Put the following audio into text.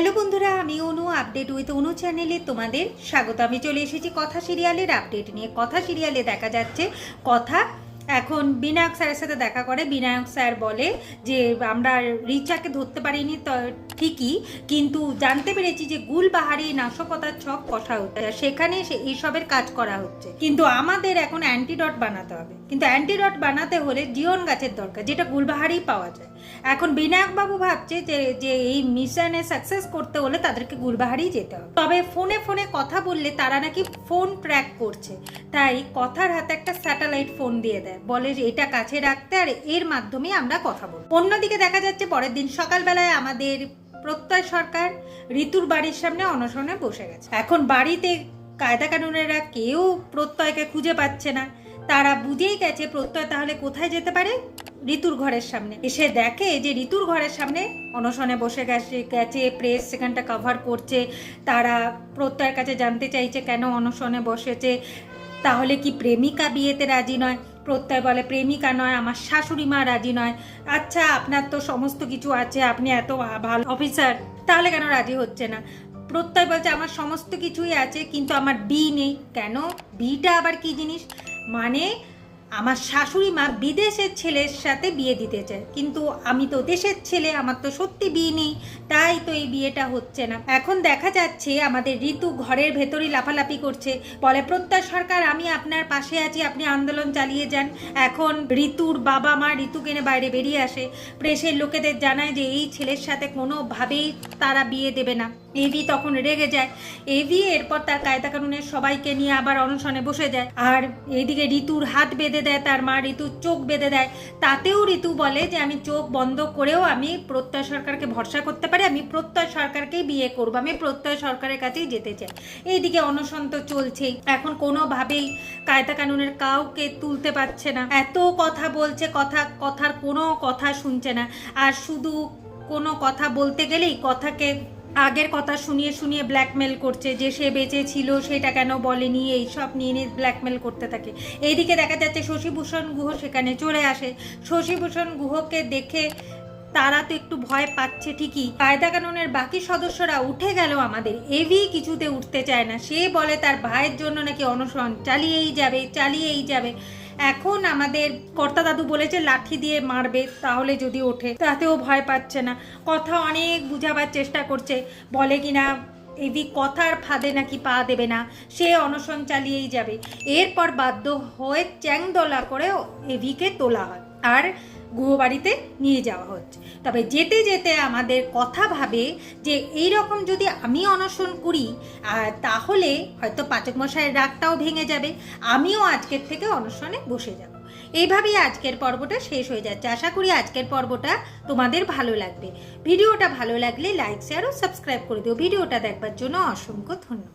Hello বন্ধুরা, আমি অনু update with অনু চ্যানেলে তোমাদের স্বাগত। আমি চলে এসেছি কথা সিরিয়ালের আপডেট নিয়ে। কথা সিরিয়ালে দেখা যাচ্ছে, কথা এখন বিনায়ক স্যারের সাথে দেখা করে, বিনায়ক স্যার বলে যে, আমরা রিচাকে ধরতে পারিনি তো ঠিকই, কিন্তু জানতে পেরেছি যে গুলবাহারি নাশকতার ছক কষা হচ্ছে সেখানে এইসবের কাজ করা হচ্ছে। কিন্তু আমাদের এখন অ্যান্টিডট বানাতে হবে। কিন্তু অ্যান্টিডট বানাতে হলে জিওন গাছের দরকার, যেটা গুলবাহারি পাওয়া যায়। এখন বিনায়ক বাবু ভাবছে যে যে এই মিশনে সাকসেস করতে হলে তাদেরকে গুলবাহারি যেতে হবে। তবে ফোনে ফোনে কথা বললে তারা নাকি ফোন ট্র্যাক করছে। তাই কথার হাতে একটা স্যাটেলাইট ফোন দিয়ে দেয়। বলে যে এটা কাছে রাখতে আর এর মাধ্যমে আমরা কথা বলব। অন্যদিকে দেখা যাচ্ছে পরের দিন সকালবেলায় আমাদের প্রত্যয় সরকার ঋতুর বাড়ির সামনে অনশনে বসে গেছে। এখন বাড়িতে কায়দা কানুনেরা কেউ প্রত্যয়কে খুঁজে পাচ্ছে না। তারা বুঝেই গেছে প্রত্যয় তাহলে কোথায় যেতে পারে? ঋতুর ঘরের সামনে। এসে দেখে যে ঋতুর ঘরের সামনে অনশনে বসে গেছে গেছে প্রেস সেখানটা কভার করছে। তারা প্রত্যয়ের কাছে জানতে চাইছে কেন অনশনে বসেছে। তাহলে কি প্রেমিকা বিয়েতে রাজি নয়? প্রত্যয় বলে, প্রেমিকা নয়, আমার শাশুড়ি মা রাজি নয়। আচ্ছা আপনার তো সমস্ত কিছু আছে, আপনি এত ভালো অফিসার, তাহলে কেন রাজি হচ্ছে না? প্রত্যয় বলছে, আমার সমস্ত কিছুই আছে, কিন্তু আমার বি নেই। কেন? বিটা আবার কি জিনিস? মানে আমার শাশুড়ি মা বিদেশের ছেলের সাথে বিয়ে দিতে চায়। কিন্তু আমি তো দেশের ছেলে, আমার তো সত্যি বিয়ে নেই, তাই তো এই বিয়েটা হচ্ছে না। এখন দেখা যাচ্ছে আমাদের ঋতু ঘরের ভেতরই লাফালাফি করছে। বলে, প্রত্যয় সরকার, আমি আপনার পাশে আছি, আপনি আন্দোলন চালিয়ে যান। এখন ঋতুর বাবা মা ঋতু কেনে বাইরে বেরিয়ে আসে। প্রেসের লোকেদের জানায় যে, এই ছেলের সাথে কোনোভাবেই তারা বিয়ে দেবে না। এভি তখন রেগে যায়। এভি এরপর তার কায়দা কানুনের সবাইকে নিয়ে আবার অনশনে বসে যায়। আর এদিকে ঋতুর হাত বেঁধে দেয়, তার মা ঋতুর চোখ বেঁধে দেয়। তাতেও ঋতু বলে যে, আমি চোখ বন্ধ করেও আমি প্রত্যয় সরকারকে ভরসা করতে পারি। আমি প্রত্যয় সরকারকেই বিয়ে করব। আমি প্রত্যয় সরকারের কাছেই যেতে চাই। এইদিকে অনশন তো চলছেই। এখন কোনোভাবেই কায়দা কানুনের কাউকে তুলতে পারছে না। এত কথা বলছে, কথা, কথার কোনো কথা শুনছে না। আর শুধু কোনো কথা বলতে গেলেই কথাকে আগের কথা শুনিয়ে শুনিয়ে ব্ল্যাকমেল করছে, যে সে বেঁচে ছিল, সেটা কেন বলেনি, এইসব নিয়ে নিয়ে ব্ল্যাকমেল করতে থাকে। এইদিকে দেখা যাচ্ছে শশীভূষণ গুহ সেখানে চলে আসে। শশীভূষণ গুহকে দেখে তারা তো একটু ভয় পাচ্ছে ঠিকই। কায়দা কানুনের বাকি সদস্যরা উঠে গেল আমাদের। এভি কিছুতে উঠতে চায় না। সে বলে তার ভাইয়ের জন্য নাকি অনশন। চালিয়েই যাবে চালিয়েই যাবে। এখন আমাদের কর্তা দাদু বলেছে লাঠি দিয়ে মারবে, তাহলে যদি ওঠে, তাতেও ভয় পাচ্ছে না। কথা অনেক বুঝাবার চেষ্টা করছে। বলে কিনা, এভি কথার ফাঁদে নাকি পা দেবে না। সে অনশন চালিয়েই যাবে। এরপর বাধ্য হয়ে চ্যাংদোলা করে এভিকে তোলা হয়। আর গুহবাড়িতে নিয়ে যাওয়া হচ্ছে। তবে যেতে যেতে আমাদের কথা ভাবে যে এই রকম যদি আমি অনশন করি তাহলে হয়তো পাচক মশাইয়ের রাগটাও ভেঙে যাবে। আমিও আজকের থেকে অনশনে বসে যাব। এইভাবেই আজকের পর্বটা শেষ হয়ে যাচ্ছে। আশা করি আজকের পর্বটা তোমাদের ভালো লাগবে। ভিডিওটা ভালো লাগলে লাইক শেয়ার ও সাবস্ক্রাইব করে দিও। ভিডিওটা দেখবার জন্য অসংখ্য ধন্যবাদ।